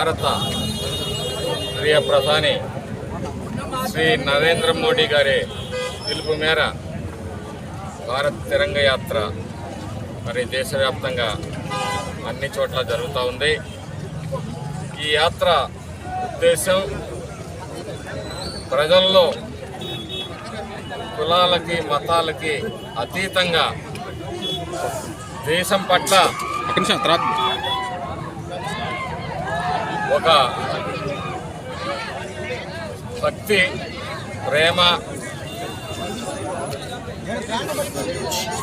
భారత ప్రియ ప్రధాని శ్రీ నరేంద్ర మోడీ గారి పిలుపు మేర భారత్ తిరంగ యాత్ర మరి దేశవ్యాప్తంగా అన్ని చోట్ల జరుగుతూ ఉంది. ఈ యాత్ర ఉద్దేశం ప్రజల్లో కులాలకి మతాలకి అతీతంగా దేశం పట్ల నిమిషం తర్వాత ఒక భక్తి ప్రేమ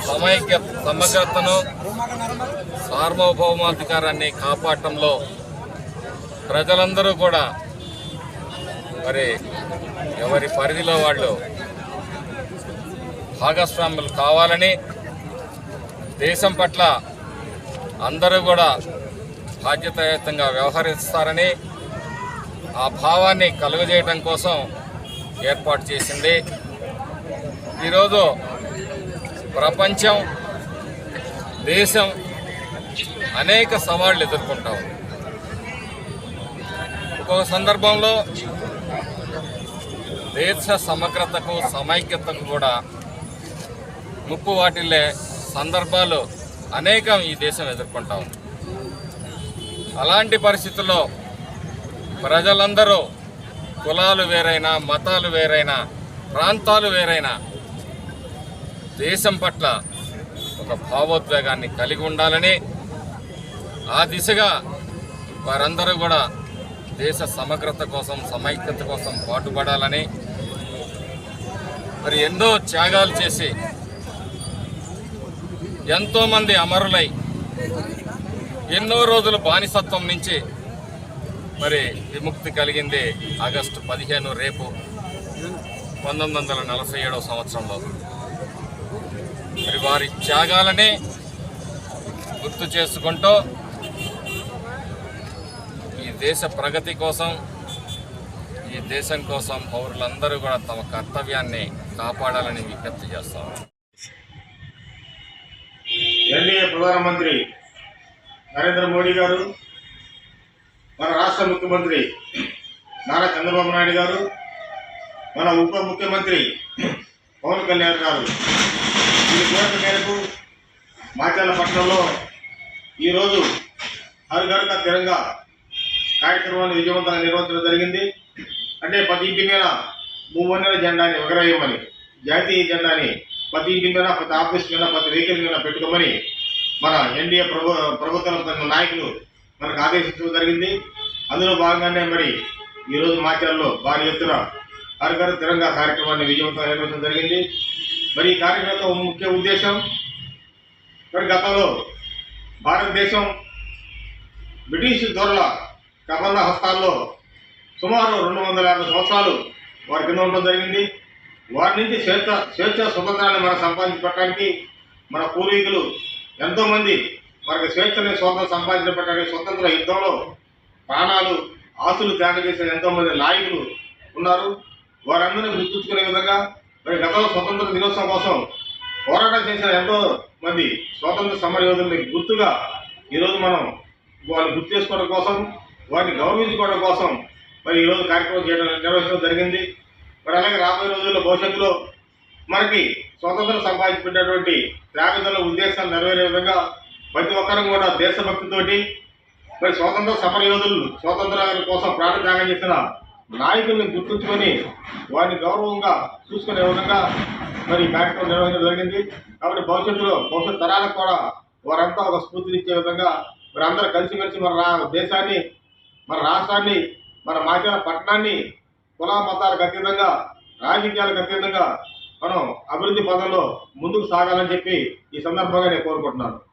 సమైక్య సమగ్రతను సార్వభౌమాధికారాన్ని కాపాడటంలో ప్రజలందరూ కూడా మరి ఎవరి పరిధిలో వాళ్ళు భాగస్వాములు కావాలని దేశం పట్ల అందరూ కూడా బాధ్యతాయుతంగా వ్యవహరిస్తారని ఆ భావాన్ని కలుగజేయటం కోసం ఏర్పాటు చేసింది. ఈరోజు ప్రపంచం దేశం అనేక సవాళ్ళు ఎదుర్కొంటా ఉంది. ఒక్కొక్క సందర్భంలో దేశ సమగ్రతకు సమైక్యతకు కూడా ముప్పు వాటిల్లే సందర్భాలు అనేకం ఈ దేశం ఎదుర్కొంటా ఉంది. అలాంటి పరిస్థితుల్లో ప్రజలందరూ కులాలు వేరైనా మతాలు వేరైనా ప్రాంతాలు వేరైనా దేశం పట్ల ఒక భావోద్వేగాన్ని కలిగి ఉండాలని ఆ దిశగా వారందరూ కూడా దేశ సమగ్రత కోసం సమైక్యత కోసం పాటుపడాలని మరి ఎన్నో త్యాగాలు చేసి ఎంతోమంది అమరులై ఎన్నో రోజులు బానిసత్వం నుంచి మరి విముక్తి కలిగింది ఆగస్టు పదిహేను రేపు పంతొమ్మిది వందల నలభై ఏడవ సంవత్సరంలో. మరి వారి త్యాగాలని గుర్తు చేసుకుంటూ ఈ దేశ ప్రగతి కోసం ఈ దేశం కోసం పౌరులందరూ కూడా తమ కర్తవ్యాన్ని కాపాడాలని విజ్ఞప్తి చేస్తాం. ఎన్డీఏ ప్రధానమంత్రి నరేంద్ర మోడీ గారు మన రాష్ట్ర ముఖ్యమంత్రి నారా చంద్రబాబు నాయుడు గారు మన ఉప ముఖ్యమంత్రి పవన్ కళ్యాణ్ గారు. ఈ కోరిక మేరకు మాచాలపట్నంలో ఈరోజు హర్ ఘర్ కా తిరంగా కార్యక్రమాన్ని విజయవంతంగా నిర్వహించడం జరిగింది. అంటే ప్రతి ఇంటి మీద మూవన్నెల జెండాని ఎగరేయమని జాతీయ జెండాని ప్రతి ఇంటి మీద ప్రతి ఆఫీస్ మీద ప్రతి వెహికల్ మీద పెట్టుకోమని మన ఎన్డీఏ ప్రభు ప్రభుత్వం నాయకులు మనకు ఆదేశించడం జరిగింది. అందులో భాగంగానే మరి ఈరోజు మాచర్లో భారీ ఎత్తున హరికర తిరంగా కార్యక్రమాన్ని విజయవంతం నిర్వహించడం జరిగింది. మరి ఈ కార్యక్రమంలో ముఖ్య ఉద్దేశం మరి గతంలో భారతదేశం బ్రిటిష్ దొరల కబంధ హస్తాల్లో సుమారు రెండు వందల యాభై సంవత్సరాలు వారి కింద ఉండడం జరిగింది. వారి నుంచి స్వేచ్ఛ స్వేచ్ఛ స్వతంత్రాన్ని మనం సంపాదించడానికి మన పూర్వీకులు ఎంతోమంది మనకి స్వేచ్ఛని స్వాతంత్రం సంపాదించబట్టడానికి స్వతంత్ర యుద్ధంలో ప్రాణాలు ఆస్తులు త్యాగం చేసిన ఎంతోమంది నాయకులు ఉన్నారు. వారందరినీ గుర్తుంచుకునే విధంగా మరి గతంలో స్వతంత్ర దినోత్సవం కోసం పోరాటం చేసిన ఎంతో మంది స్వాతంత్ర సమర యోధుల్ని గుర్తుగా ఈరోజు మనం వాళ్ళు గుర్తు చేసుకోవడం కోసం వారిని గౌరవించుకోవడం కోసం మరి ఈరోజు కార్యక్రమం చేయడం నిర్వహించడం జరిగింది. మరి అలాగే రాబోయే రోజుల్లో భవిష్యత్తులో మనకి స్వతంత్రం సంపాదించుకున్నటువంటి త్యాగదల ఉద్దేశాలు నెరవేరే విధంగా ప్రతి ఒక్కరం కూడా దేశభక్తితోటి మరి స్వాతంత్ర సమర యోధులు స్వాతంత్రాల కోసం ప్రాణ త్యాగం చేసిన నాయకుల్ని గుర్తుంచుకొని వారిని గౌరవంగా చూసుకునే విధంగా మరి కార్యక్రమం నిర్వహించడం జరిగింది. కాబట్టి భవిష్యత్తులో భవిష్యత్ తరాలకు కూడా వారంతా ఒక స్ఫూర్తినిచ్చే విధంగా మరి అందరూ కలిసిమెలిసి మన రా దేశాన్ని మన రాష్ట్రాన్ని మన మాచాల పట్టణాన్ని కుల మతాలకు అతీతంగా రాజకీయాలకు అతీతంగా మనం అభివృద్ధి పదంలో ముందుకు సాగాలని చెప్పి ఈ సందర్భంగా నేను కోరుకుంటున్నాను.